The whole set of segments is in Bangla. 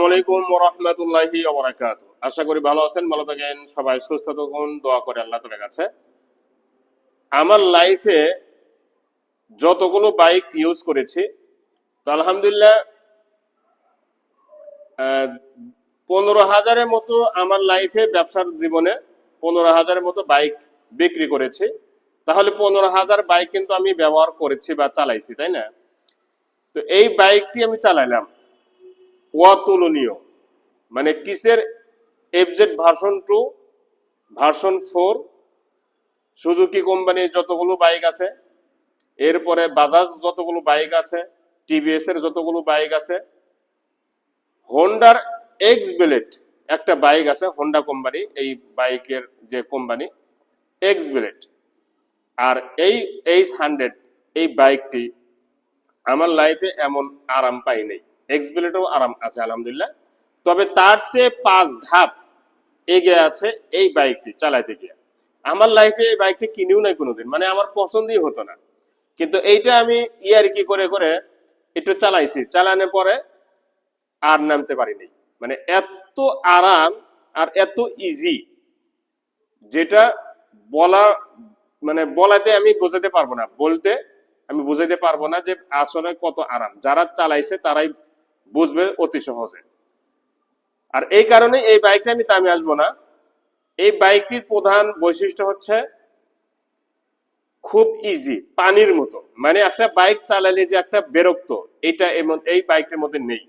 আসসালামাইকুম রহমতুল্লাহি আশা করি ভালো আছেন, ভালো থাকেন, সবাই সুস্থ থাকুন, দোয়া করে আল্লাহ কাছে। আমার লাইফে যতগুলো বাইক ইউজ করেছি, তো আলহামদুলিল্লাহ পনেরো হাজারের মতো আমার লাইফে ব্যবসার জীবনে পনেরো হাজারের মতো বাইক বিক্রি করেছি। তাহলে পনেরো হাজার বাইক কিন্তু আমি ব্যবহার করেছি বা চালাইছি, তাই না? তো এই বাইকটি আমি চালাইলাম। অতুলনীয়। মানে কিসের FZ version two version four Suzuki কোম্পানির যতগুলো বাইক আছে, এরপরে বাজাজ যতগুলো বাইক আছে টিভিএস এর যতগুলো বাইক আছে হোন্ডার এক্স বেলেট একটা বাইক আছে হোন্ডা কোম্পানি এই বাইকের যে কোম্পানি এক্স বেলেট আর এই এইচ হান্ড্রেড এই বাইকটি আমার লাইফে এমন আরাম পাই নাই। এক্সবিলেটও আরাম আছে, আলহামদুলিল্লাহ। তবে তার চেয়ে পাঁচ ধাপ এগিয়ে আছে এই বাইকটি চালাইতে গিয়ে। আমার লাইফে এই বাইকটি কিনেও নাই কোনোদিন মানে আমার পছন্দই হতো না। কিন্তু এইটা আমি ইয়ার কি করে করে একটু চালাইছি। চালানোর পরে আর নামতে পারিনি। মানে এত আরাম আর এত ইজি যেটা বলা মানে বলাতে আমি বোঝাতে পারব না। বলতে আমি বুঝাইতে পারব না যে আসলে কত আরাম। যারা চালাইছে তারাই বুঝবে অতি সহজে। আর এই কারণে এই বাইকটা আমি দামে আসব না। এই বাইকটির প্রধান বৈশিষ্ট্য হচ্ছে খুব ইজি পানির মতো। মানে একটা বাইক চালালে যে একটা বেরক্ত, এটা এই বাইকটির মধ্যে নেই।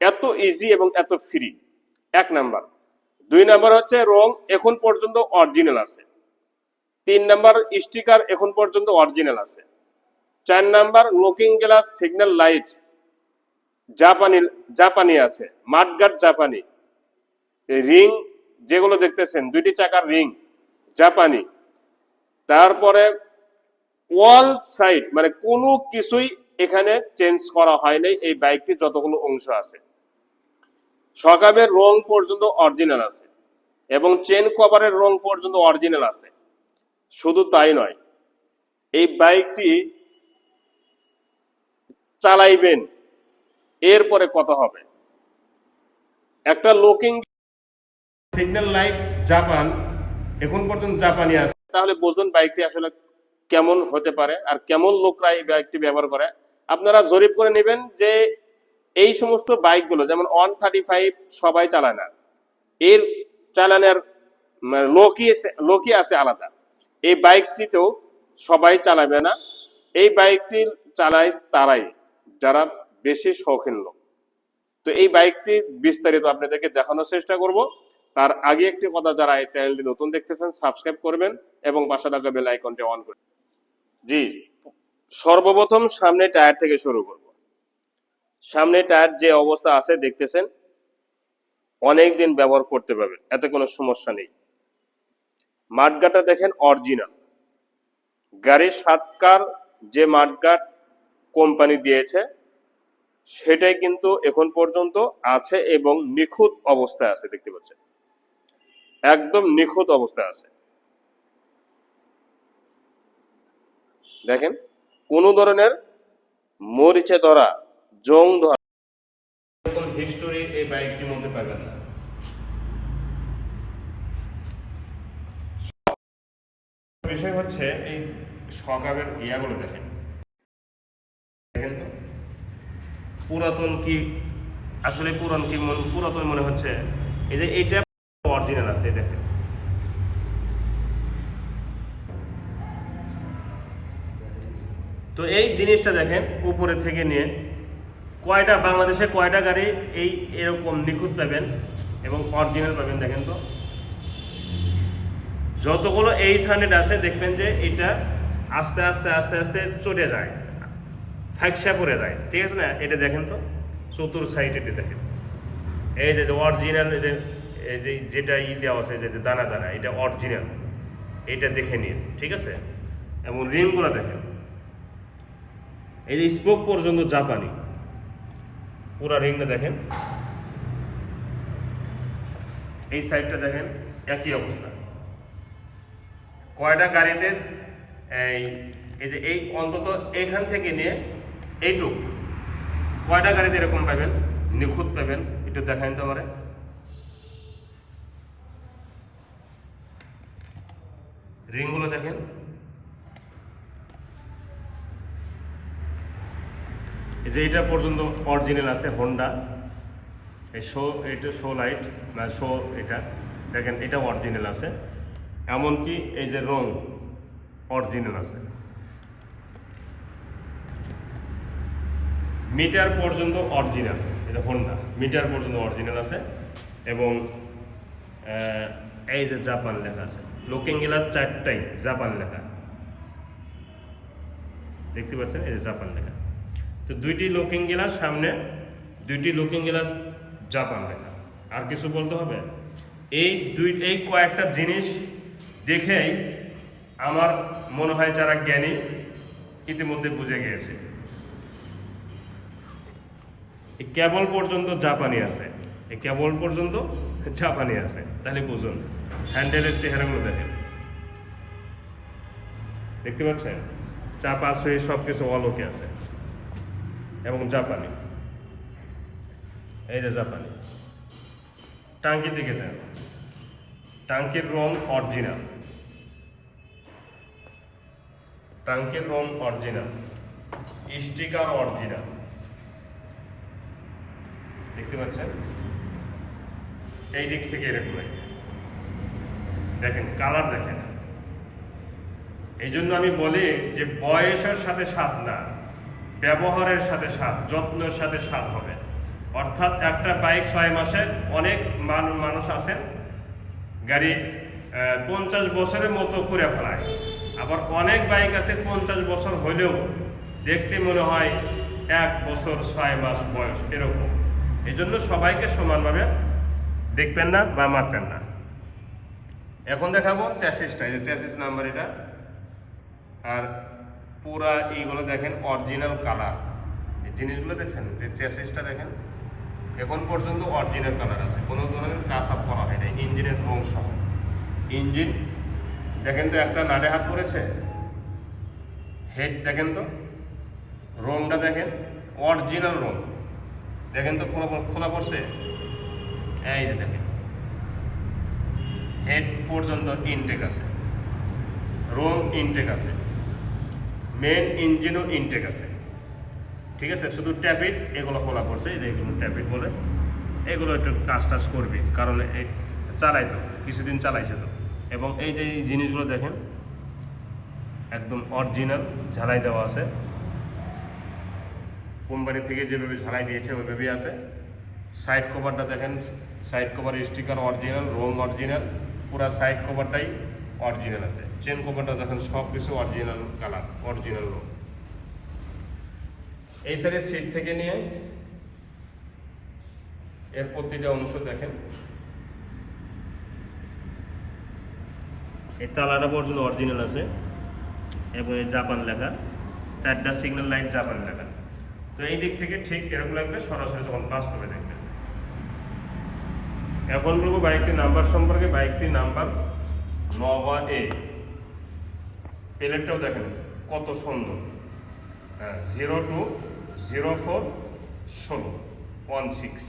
এত ইজি এবং এত ফ্রি এক নাম্বার। দুই নাম্বার হচ্ছে রং এখন পর্যন্ত অরিজিনাল আছে। তিন নাম্বার স্টিকার এখন পর্যন্ত অরিজিনাল আছে। চার number looking glass signal light জাপানি জাপানি আছে মাঠগাট জাপানি। রিং যেগুলো দেখতেছেন, দুইটি চাকার রিং জাপানি। তারপরে ওয়াল সাইড মানে কোনো কিছুই এখানে চেঞ্জ করা হয়নি এই বাইকটি যতগুলো অংশ আছে। সকাবের রং পর্যন্ত অরিজিনাল আছে এবং চেন কভারের রং পর্যন্ত অরিজিনাল আছে। শুধু তাই নয়, এই বাইকটি চালাইবেন। এরপরে কত হবে। একটা লুকিং সিগন্যাল লাইট জাপান এখন পর্যন্ত জাপানি আছে। তাহলে বোঝুন বাইকটি আসলে কেমন হতে পারে আর কেমন লোকরা এই বাইকটি ব্যবহার করে। আপনারা জরিপ করে নেবেন যে এই সমস্ত বাইকগুলো যেমন ওয়ান থার্টি ফাইভ সবাই চালায় না এর চালানোর মানে লোকই লোকই আছে আলাদা। এই বাইকটিতেও সবাই চালাবে না এই বাইকটি চালায় তারাই। যারা বেশি শৌখিন লোক। তো এই বাইকটি বিস্তারিত আপনাদেরকে দেখানোর চেষ্টা করব। তার আগে একটি কথা যারা এই চ্যানেলটি নতুন দেখতেছেন, সাবস্ক্রাইব করবেন এবং পাশে থাকা বেল আইকনটি অন করবেন জি, সর্বপ্রথম সামনে টায়ার থেকে শুরু করব। সামনে টায়ার যে অবস্থা আছে দেখতেছেন, অনেক দিন ব্যবহার করতে পারবেন, এতে কোনো সমস্যা নেই। মাঠগাটা দেখেন অরিজিনাল। গাড়ির সাতকার যে মাঠগাট কোম্পানি দিয়েছে সেটাই কিন্তু এখন পর্যন্ত আছে এবং নিখুঁত অবস্থায় আছে, দেখতে পাচ্ছেন। একদম নিখুঁত অবস্থায় আছে। দেখেন, কোন ধরনের মরিচে ধরা, জং ধরা। হিস্টোরি এই বাইকটির মধ্যে পাবেন না। বিষয় হচ্ছে, এই সকাবের ইয়াগুলো দেখেন। দেখেন তো? পুরাতন কি, আসলে পুরান কি মন, পুরাতন মনে হচ্ছে? এই যে এইটা অরিজিনাল আছে দেখেন। তো এই জিনিসটা দেখেন, উপরে থেকে নিয়ে কয়টা, বাংলাদেশে কয়টা গাড়ি এই এরকম নিখুঁত পাবেন এবং অরিজিনাল পাবেন দেখেন তো? যতগুলো এই হান্ড্রেড আছে, দেখবেন যে এটা আস্তে আস্তে আস্তে আস্তে চটে যায়। ফাঁকসা পড়ে যায়। ঠিক আছে না? এটা দেখেন তো, চতুর সাইড এটা দেখেন। এই যে অরিজিনাল যে, এই যে, যেটা ই দেওয়া আছে যে দানা দানা, এটা অরিজিনাল এটা দেখে নিন, ঠিক আছে? এবং রিংগুলো দেখেন। এই যে স্পোক পর্যন্ত জাপানি। পুরা রিংটা দেখেন। এই সাইডটা দেখেন, একই অবস্থা। কয়টা গাড়িতে এই এই যে, এই অন্তত এখান থেকে নিয়ে এইটুক। কয়টা গাড়িতে এরকম পাবেন? নিখুঁত পাবেন? একটু দেখান তো আমারে। রিংগুলো দেখেন। এই যে এটা পর্যন্ত অরিজিনাল আছে হোন্ডা এই শো এটা শো লাইট মানে শো এটা। দেখেন, এটা অরিজিনাল আছে। এমনকি এই যে রং অরিজিনাল আছে। মিটার পর্যন্ত অরিজিনাল এটা হন্ডা মিটার পর্যন্ত অরিজিনাল আছে এবং এই যে জাপান লেখা আছে। লুকিং গ্লাস চারটাই জাপান লেখা। দেখতে পাচ্ছেন? এই যে জাপান লেখা। তো দুইটি লুকিং গ্লাস সামনে, দুইটি লুকিং গ্লাস জাপান লেখা। আর কিছু বলতে হবে? এই দুই, এই কয়েকটা জিনিস দেখেই আমার মনে হয় যারা জ্ঞানী, ইতিমধ্যে বুঝে গিয়েছে। এই কেবল পর্যন্ত জাপানি আছে। এই কেবল পর্যন্ত জাপানি আছে। তাহলে বুঝুন, হ্যান্ডেলের চেহারাগুলো দেখেন। দেখতে পাচ্ছেন? চাপা সুই সব কিছু অলোকে আছে। এবং জাপানি। এই যে জাপানি। টাঙ্কি দিকে দেন টাঙ্কির রং অরিজিনাল টাঙ্কির রং অরিজিনাল স্টিকার অরিজিনাল দেখতে পাচ্ছেন? এই দিক থেকে এরকম দেখেন, কালার দেখেন। এই জন্য আমি বলি যে বয়সের সাথে স্বাদ না, ব্যবহারের সাথে স্বাদ, যত্নের সাথে স্বাদ হবে। অর্থাৎ একটা বাইক ছয় মাসে অনেক মান- মানুষ আছেন, গাড়ি পঞ্চাশ বছরের মতো করে ফেলায়। আবার অনেক বাইক আছে পঞ্চাশ বছর হলেও দেখতে মনে হয় এক বছর ছয় মাস বয়স, এরকম। এই জন্য সবাইকে সমানভাবে দেখবেন না বা মাপবেন না। এখন দেখাবো চ্যাসিসটা এই যে চ্যাসিস নাম্বার এটা। আর পুরা এইগুলো দেখেন অরিজিনাল কালার এই জিনিসগুলো দেখছেন? যে চ্যাসিসটা দেখেন, এখন পর্যন্ত অরিজিনাল কালার আছে। কোনো ধরনের টাচ আপ করা হয় না ইঞ্জিনের রং সহ। ইঞ্জিন দেখেন তো একটা নাটে হাত পড়েছে। হেড দেখেন তো। রংটা দেখেন অরিজিনাল রং। দেখেন তো খোলা খোলা পড়ছে? এই যে দেখেন। হেড পর্যন্ত ইনটেক আছে। রোম ইনটেক আছে। মেন ইঞ্জিনও ইনটেক আছে। ঠিক আছে? শুধু ট্যাপিট এগুলো খোলা পড়ছে। এই যে এগুলো ট্যাপিট বলে। এগুলো একটু টাচ টাচ করবে। কারণ এই চালাই তো, কিছুদিন চালাইছে তো। এবং এই যে জিনিসগুলো দেখেন, একদম অরিজিনাল ঝালাই দেওয়া আছে। কোম্পানি থেকে যেভাবে ঝালাই দিয়েছে ওইভাবেই আছে। সাইড কভারটা দেখেন সাইড কভার স্টিকার অরিজিনাল রং অরিজিনাল পুরা সাইড কভারটাই অরিজিনাল আছে। চেন কভারটা দেখেন, সব কিছু অরিজিনাল কালার অরিজিনাল রং এই সাইডের সিট থেকে নিয়ে এর প্রতিটা অংশ দেখেন। এই তালাটা পর্যন্ত অরিজিনাল আছে। এবং জাপান লেখা। চারটা সিগন্যাল লাইট জাপান লেখা। তো এই দিক থেকে ঠিক এরকম লাগবে, সরাসরি যখন বাস্তবে দেখবেন এখন বলব বাইকটির নাম্বার সম্পর্কে, বাইকটির নাম্বার নভা এ। প্লেটটাও দেখেন কত সুন্দর। হ্যাঁ জিরো টু জিরো ফোর ষোলো, ওয়ান সিক্স।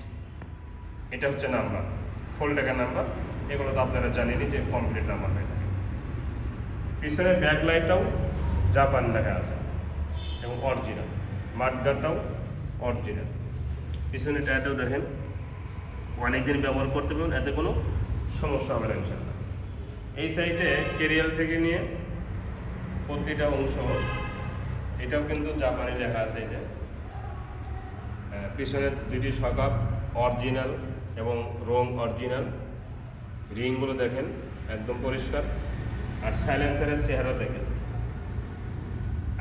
এটা হচ্ছে নাম্বার, ফুল টাকা নাম্বার। এগুলো তো আপনারা জানেনই যে কমপ্লিট নাম্বার হয়ে থাকে। পিছনের ব্যাক লাইটটাও জাপান লেখা আছে এবং অরিজিনাল। মাঠগারটাও অরিজিনাল পিছনের টায়ারটাও দেখেন। অনেকদিন ব্যবহার করতে পারবেন, এতে কোনো সমস্যা হবে না ইনশাল্লাহ এই সাইডে কেরিয়াল থেকে নিয়ে প্রতিটা অংশ, এটাও কিন্তু জাপানি লেখা আছে যে। পিছনের দুইটি সকাপ অরিজিনাল এবং রং অরিজিনাল রিংগুলো দেখেন, একদম পরিষ্কার। আর সাইলেন্সারের চেহারা দেখেন।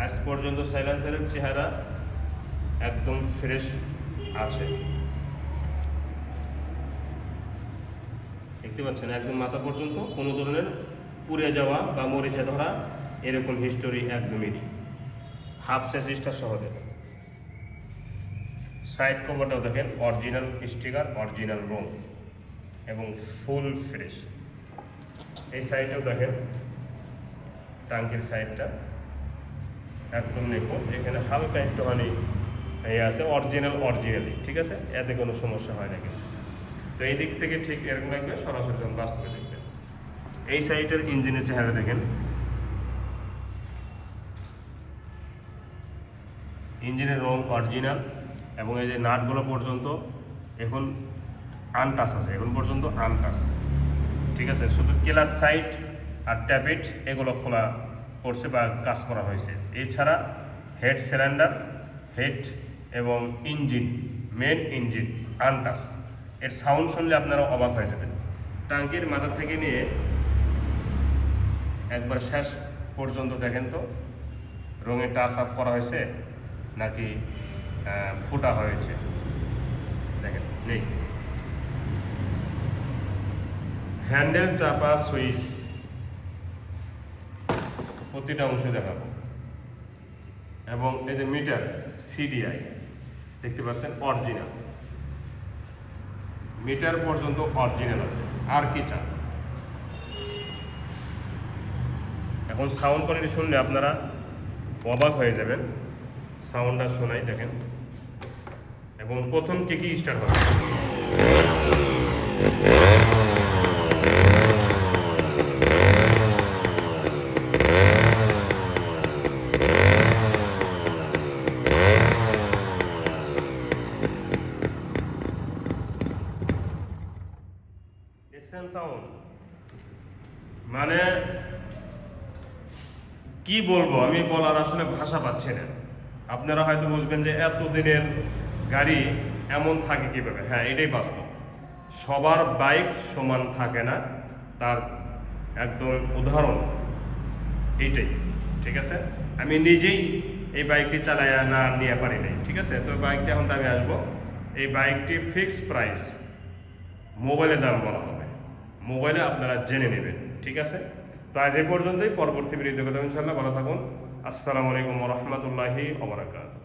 আজ পর্যন্ত সাইলেন্সারের চেহারা একদম ফ্রেশ আছে। দেখতে পাচ্ছেন, একদম মাথা পর্যন্ত কোনো ধরনের পুড়ে যাওয়া বা মরিচে ধরা এরকম হিস্টোরি একদমই নেই। হাফ স্যাসিসটা সহ দেখেন সাইড কভারটাও দেখেন অরিজিনাল স্টিকার অরিজিনাল রং এবং ফুল ফ্রেশ এই সাইডেও দেখেন টাঙ্কির সাইডটা একদম নিখুঁত। এখানে হালকা একটুখানি এই আছে অরিজিনাল অরিজিনালি ঠিক আছে? এতে কোনো সমস্যা হয় না কিন্তু তো এই দিক থেকে ঠিক এরকম লাগবে, সরাসরি যখন বাস্তবে দেখবেন এই সাইডের ইঞ্জিনের চেহারা দেখেন। ইঞ্জিনের রং অরিজিনাল এবং এই যে নাটগুলো পর্যন্ত এখন আনটাস আছে, এখন পর্যন্ত আনটাস ঠিক আছে? শুধু কেলাস সাইড আর ট্যাপিট এগুলো খোলা পড়ছে বা কাজ করা হয়েছে। এছাড়া হেড সিলিন্ডার হেড এবং ইঞ্জিন মেন ইঞ্জিন আনটাস এর সাউন্ড শুনলে আপনারা অবাক হয়ে যাবেন। টাঙ্কির মাথা থেকে নিয়ে একবার শেষ পর্যন্ত দেখেন তো, রঙে টাচ আপ করা হয়েছে নাকি ফোটা হয়েছে। দেখেন, নেই। হ্যান্ডেল, চাপা, সুইচ, প্রতিটা অংশ দেখাবো। এবং এই যে মিটার সিডিআই দেখতে পাচ্ছেন অরিজিনাল মিটার পর্যন্ত অরিজিনাল আছে, আর কি চান? এখন সাউন্ড কোয়ালিটি শুনলে আপনারা অবাক হয়ে যাবেন। সাউন্ডটা শোনাই, দেখেন। এবং প্রথম কে কি স্টার্ট হবে দেখছেন সাউন্ড মানে কি বলব? আমি বলার আসলে ভাষা পাচ্ছি না। আপনারা হয়তো বুঝবেন যে এতদিনের গাড়ি এমন থাকে কীভাবে? হ্যাঁ এটাই বাস্তব। সবার বাইক সমান থাকে না। তার একদম উদাহরণ এইটাই, ঠিক আছে? আমি নিজেই এই বাইকটি চালাই না নিয়ে পারি নাই, ঠিক আছে? তো বাইকটি এখন আমি আসব। এই বাইকটি ফিক্সড প্রাইস মোবাইলে দাম বলা মোবাইলে আপনারা জেনে নেবেন, ঠিক আছে? তো আজ এ পর্যন্তই, পরবর্তী ভিডিওতে কথা ইনশাল্লাহ ভালো থাকুন। আসসালামু আলাইকুম রহমতুল্লাহি ওবরাকাতুহ